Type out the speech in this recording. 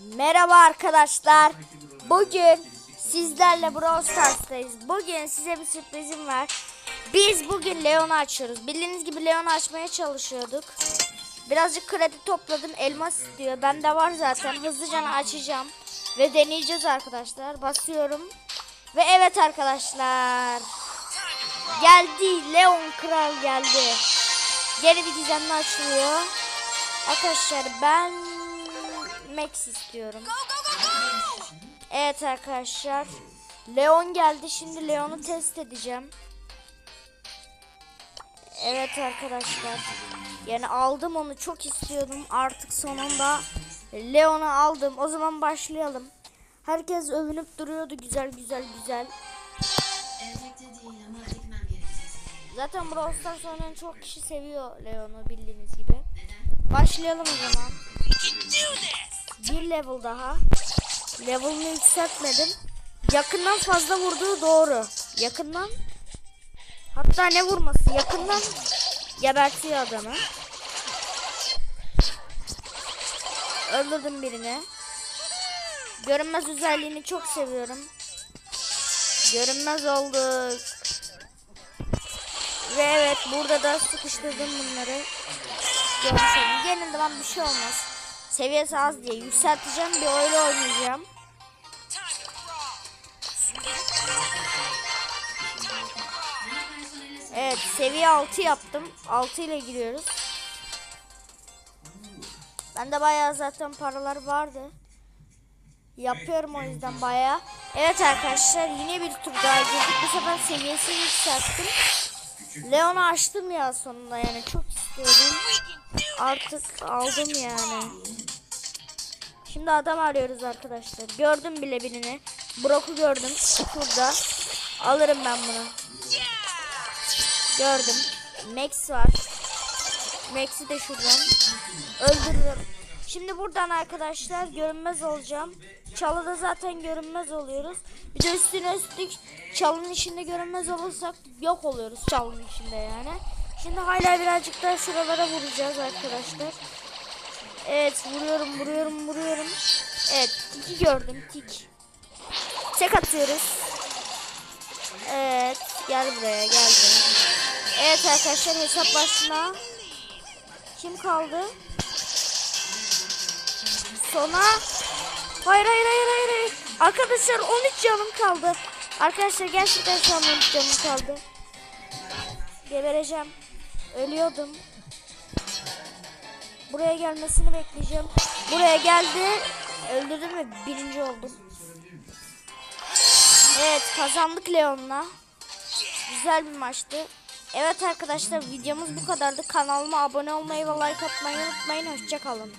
Merhaba arkadaşlar. Bugün sizlerle Brawl Stars'tayız. Bugün size bir sürprizim var. Biz bugün Leon'u açıyoruz. Bildiğiniz gibi Leon'u açmaya çalışıyorduk. Birazcık kredi topladım. Elmas istiyor. Bende var zaten. Hızlıca açacağım. Ve deneyeceğiz arkadaşlar. Basıyorum. Ve evet arkadaşlar. Geldi. Leon Kral geldi. Yeni bir gizemli açılıyor. Arkadaşlar ben Max istiyorum. Evet arkadaşlar. Leon geldi. Şimdi Leon'u test edeceğim. Evet arkadaşlar. Yani aldım onu çok istiyordum. Artık sonunda Leon'u aldım. O zaman başlayalım. Herkes övünüp duruyordu güzel güzel güzel. Zaten Brawl Stars oynayan çok kişi seviyor Leon'u bildiğiniz gibi. Başlayalım o zaman. Bir level daha. Level'ını yükseltmedim. Yakından fazla vurduğu doğru. Yakından. Hatta ne vurması? Yakından gebertiyor adamı. Öldürdüm birini. Görünmez özelliğini çok seviyorum. Görünmez olduk. Ve evet burada da sıkıştırdım bunları. Görüşelim. Gelin de bir şey olmaz. Seviyesi az diye yükselteceğim bir öyle oynayacağım. Evet seviye 6 yaptım. 6 ile giriyoruz. Bende bayağı zaten paralar vardı. Yapıyorum o yüzden bayağı. Evet arkadaşlar yine bir tur daha girdik. Bu sefer seviyesini yükselttim. Leon'u açtım ya sonunda yani çok istiyordum. Artık aldım yani. Şimdi adam arıyoruz arkadaşlar. Gördüm bile birini. Brock'u gördüm. Şurada. Alırım ben bunu. Gördüm. Max var. Max'i de şuradan. Öldürürüm. Şimdi buradan arkadaşlar görünmez olacağım. Çalıda zaten görünmez oluyoruz. Bir de üstüne üstlük çalının içinde görünmez olursak yok oluyoruz çalının içinde yani. Şimdi hala birazcık daha şuralara vuracağız arkadaşlar. Evet vuruyorum vuruyorum vuruyorum. Evet tiki gördüm tik. Tek atıyoruz. Evet gel buraya gel buraya. Evet arkadaşlar hesap başına. Kim kaldı? Sona. Hayır hayır hayır hayır. hayır. Arkadaşlar 13 canım kaldı. Arkadaşlar gerçekten şu an 13 canım kaldı. Gebereceğim. Ölüyordum. Buraya gelmesini bekleyeceğim. Buraya geldi. Öldürdüm ve birinci oldum. Evet kazandık Leon'la. Güzel bir maçtı. Evet arkadaşlar videomuz bu kadardı. Kanalıma abone olmayı ve like atmayı unutmayın. Hoşçakalın.